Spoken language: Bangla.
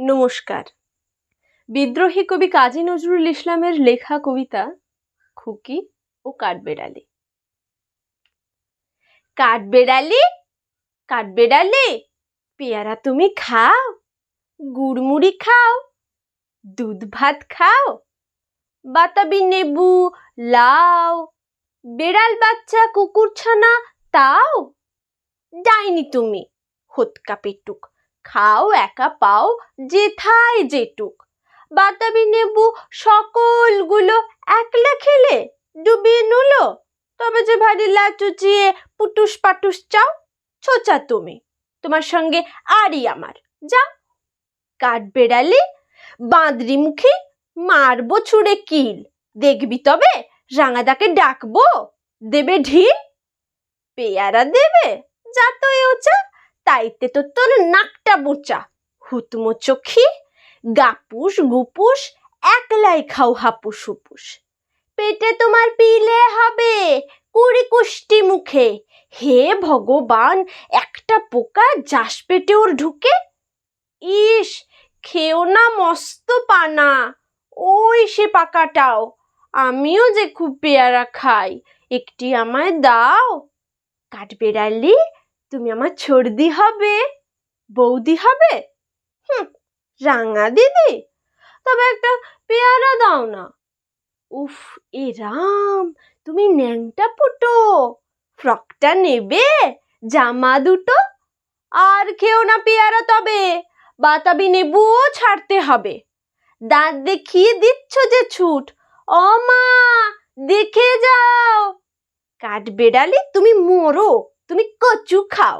নমস্কার। বিদ্রোহী কবি কাজী নজরুল ইসলামের লেখা কবিতা খুকি ও কাঠবেড়ালি। কাঠবেড়ালি? কাঠবেড়ালি? পেয়ারা তুমি খাও, গুড়মুড়ি খাও, দুধ ভাত খাও, বাতাবি নেবু লাউ বেড়াল বাচ্চা কুকুর ছানা তাও যাইনি তুমি হোৎকা পেটুক খাও, একা পাও, যেথায় যেটুক। বাতাবি নেবু সকলগুলো একলা খেলে ডুবিয়ে নুলো। তবে যে ভারী লাচুচিয়ে পুটুস পাটুস চাও, ছোচা তুমি। তোমার সঙ্গে আরই আমার। যা কাঠ বেড়ালি বাঁদরি মুখী মারবো ছুঁড়ে কিল। দেখবি তবে রাঙাদাকে ডাকবো, দেবে ঢিল। পেয়ারা দেবে, যা তো এ ওচা তাইতে তো তোর নাকটা বোচা। হুতমো চোখি, গাপুস গুপুস, একলাই খাও হাপুস হুপুস। পেটে তোমার পিলে হবে কুড়ি কুষ্টি মুখে। হে ভগবান, একটা পোকা যাস পেটে ওর ঢুকে? ইস, খেও না মস্ত পানা। ওই সে পাকাটাও, আমিও যে খুব পেয়ারা খাই, একটি আমায় দাও। কাঠবেড়ালি তুমি আমার ছর্দি হবে, বৌদি হবে? হুম, রাঙা দিদি। তবে একটা পেয়ারা দাও না। উফ, এ রাম, তুমি ন্যাংটা পুটো। ফ্রকটা নেবে, জামা দুটো, আর খেও না পেয়ারা তবে। বাতাবি নেবুও ছাড়তে হবে। দাঁত দেখিয়ে দিচ্ছ যে ছুট। অমা দেখে যাও। কাঠ বেড়ালি তুমি মরো। তুমি কচু খাও।